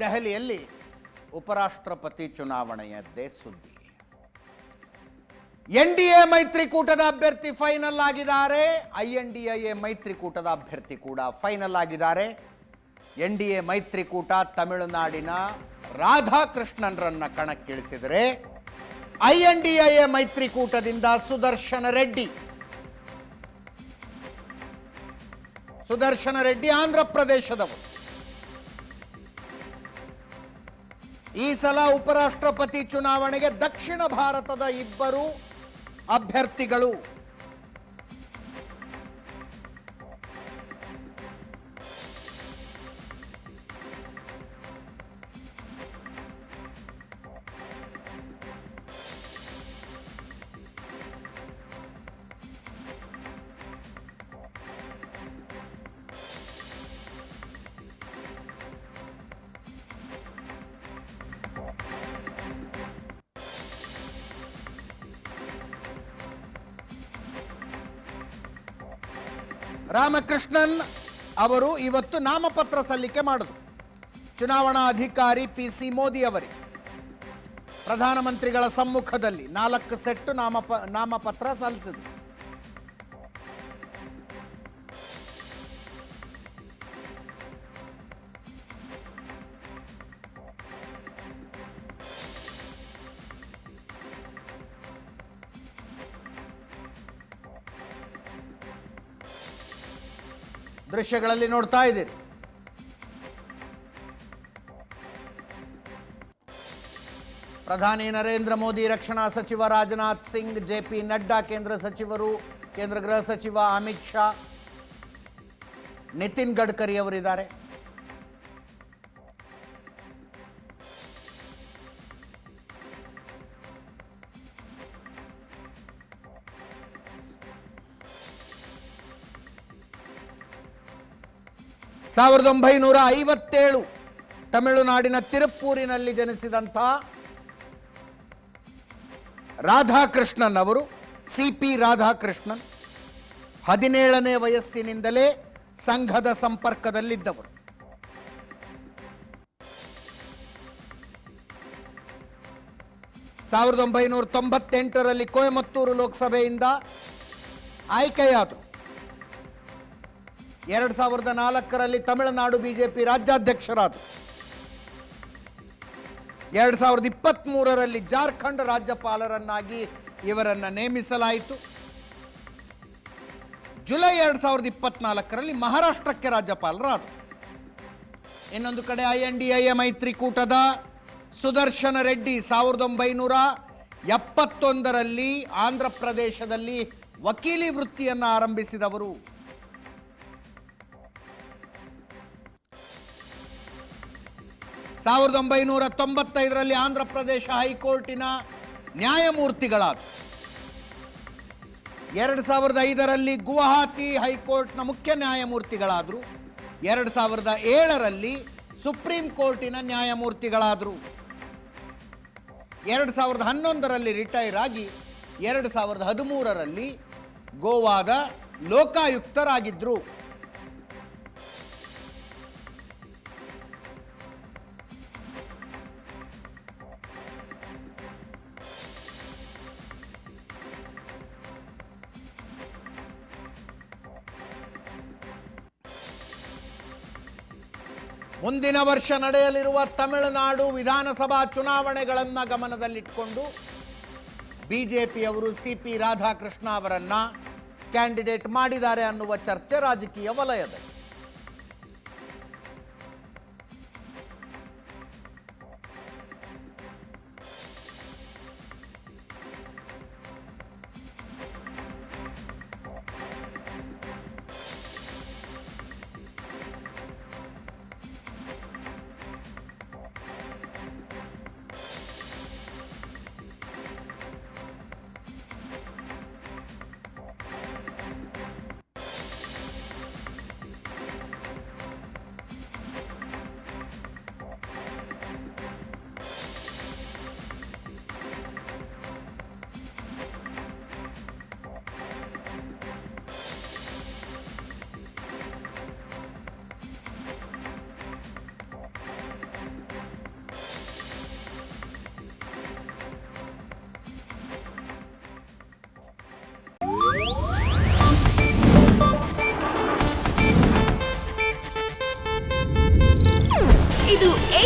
ದೆಹಲಿಯಲ್ಲಿ ಉಪರಾಷ್ಟ್ರಪತಿ ಚುನಾವಣೆಯದ್ದೇ ಸುದ್ದಿ. ಎನ್ ಡಿ ಎ ಮೈತ್ರಿಕೂಟದ ಅಭ್ಯರ್ಥಿ ಫೈನಲ್ ಆಗಿದ್ದಾರೆ. ಐ ಎನ್ ಡಿ ಎ ಮೈತ್ರಿಕೂಟದ ಅಭ್ಯರ್ಥಿ ಕೂಡ ಫೈನಲ್ ಆಗಿದ್ದಾರೆ. ಎನ್ ಡಿ ಎ ಮೈತ್ರಿಕೂಟ ತಮಿಳುನಾಡಿನ ರಾಧಾಕೃಷ್ಣನ್ರನ್ನ ಕಣಕ್ಕಿಳಿಸಿದರೆ ಐ ಎನ್ ಡಿ ಎ ಮೈತ್ರಿಕೂಟದಿಂದ ಸುದರ್ಶನ ರೆಡ್ಡಿ. ಸುದರ್ಶನ ರೆಡ್ಡಿ ಆಂಧ್ರ ಪ್ರದೇಶದವರು. ಈ ಸಲ ಉಪರಾಷ್ಟ್ರಪತಿ ಚುನಾವಣೆಗೆ ದಕ್ಷಿಣ ಭಾರತದ ಇಬ್ಬರು ಅಭ್ಯರ್ಥಿಗಳು. ರಾಮಕೃಷ್ಣನ್ ಅವರು ಇವತ್ತು ನಾಮಪತ್ರ ಸಲ್ಲಿಕೆ ಮಾಡಿದ್ರು. ಚುನಾವಣಾ ಅಧಿಕಾರಿ ಪಿ ಸಿ ಮೋದಿ ಅವರಿಗೆ ಪ್ರಧಾನಮಂತ್ರಿಗಳ ಸಮ್ಮುಖದಲ್ಲಿ ನಾಲ್ಕು ಸೆಟ್ಟು ನಾಮಪ, ನಾಮಪತ್ರ ಸಲ್ಲಿಸಿದ್ರು. ದೃಶ್ಯಗಳಲ್ಲಿ ನೋಡ್ತಾ ಇದ್ದೀರಿ. ಪ್ರಧಾನಿ ನರೇಂದ್ರ ಮೋದಿ ರಕ್ಷಣಾ ಸಚಿವ ರಾಜನಾಥ್ ಸಿಂಗ್, ಜೆ ಪಿ ನಡ್ಡಾ ಕೇಂದ್ರ ಸಚಿವರು, ಕೇಂದ್ರ ಗೃಹ ಸಚಿವ ಅಮಿತ್ ಶಾ, ನಿತಿನ್ ಗಡ್ಕರಿ ಅವರಿದ್ದಾರೆ. ಸಾವಿರದ ಒಂಬೈನೂರ ಐವತ್ತೇಳು ತಮಿಳುನಾಡಿನ ತಿರುಪ್ಪೂರಿನಲ್ಲಿ ಜನಿಸಿದಂಥ ರಾಧಾಕೃಷ್ಣನ್ ಅವರು ಸಿ ಪಿ ರಾಧಾಕೃಷ್ಣನ್, ಹದಿನೇಳನೇ ವಯಸ್ಸಿನಿಂದಲೇ ಸಂಘದ ಸಂಪರ್ಕದಲ್ಲಿದ್ದವರು. ಸಾವಿರದ ಒಂಬೈನೂರ ತೊಂಬತ್ತೆಂಟರಲ್ಲಿ ಕೊಯಮತ್ತೂರು ಲೋಕಸಭೆಯಿಂದ ಆಯ್ಕೆಯಾದರು. ಎರಡು ಸಾವಿರದ ನಾಲ್ಕರಲ್ಲಿ ತಮಿಳುನಾಡು ಬಿಜೆಪಿ ರಾಜ್ಯಾಧ್ಯಕ್ಷರಾದ ಎರಡು ಸಾವಿರದ ಇಪ್ಪತ್ತ್ಮೂರರಲ್ಲಿ ಜಾರ್ಖಂಡ್ ರಾಜ್ಯಪಾಲರನ್ನಾಗಿ ಇವರನ್ನು ನೇಮಿಸಲಾಯಿತು. ಜುಲೈ ಎರಡು ಸಾವಿರದ ಇಪ್ಪತ್ನಾಲ್ಕರಲ್ಲಿ ಮಹಾರಾಷ್ಟ್ರಕ್ಕೆ ರಾಜ್ಯಪಾಲರಾದರು. ಇನ್ನೊಂದು ಕಡೆ I N D I A ಮೈತ್ರಿಕೂಟದ ಸುದರ್ಶನ ರೆಡ್ಡಿ ಸಾವಿರದ ಒಂಬೈನೂರ ಎಪ್ಪತ್ತೊಂದರಲ್ಲಿ ಆಂಧ್ರ ಪ್ರದೇಶದಲ್ಲಿ ವಕೀಲಿ ವೃತ್ತಿಯನ್ನು ಆರಂಭಿಸಿದವರು. ಸಾವಿರದ ಒಂಬೈನೂರ ತೊಂಬತ್ತೈದರಲ್ಲಿ ಆಂಧ್ರ ಪ್ರದೇಶ ಹೈಕೋರ್ಟಿನ ನ್ಯಾಯಮೂರ್ತಿಗಳಾದ ಎರಡು ಸಾವಿರದ ಐದರಲ್ಲಿ ಗುವಾಹತಿ ಹೈಕೋರ್ಟ್ನ ಮುಖ್ಯ ನ್ಯಾಯಮೂರ್ತಿಗಳಾದರು, ಎರಡು ಸಾವಿರದ ಏಳರಲ್ಲಿ ಸುಪ್ರೀಂ ಕೋರ್ಟಿನ ನ್ಯಾಯಮೂರ್ತಿಗಳಾದರು. ಎರಡು ಸಾವಿರದ ಹನ್ನೊಂದರಲ್ಲಿ ರಿಟೈರ್ ಆಗಿ, ಎರಡು ಸಾವಿರದ ಹದಿಮೂರರಲ್ಲಿ ಗೋವಾದ ಲೋಕಾಯುಕ್ತರಾಗಿದ್ದರು ಮುಂದಿನ ವರ್ಷ ನಡೆಯಲಿರುವ ತಮಿಳುನಾಡು ವಿಧಾನಸಭಾ ಚುನಾವಣೆಗಳನ್ನು ಗಮನದಲ್ಲಿಟ್ಟುಕೊಂಡು ಬಿಜೆಪಿಯವರು ಸಿ ಪಿ ರಾಧಾಕೃಷ್ಣ ಅವರನ್ನ ಕ್ಯಾಂಡಿಡೇಟ್ ಮಾಡಿದ್ದಾರೆ ಅನ್ನುವ ಚರ್ಚೆ ರಾಜಕೀಯ ವಲಯದಲ್ಲಿ.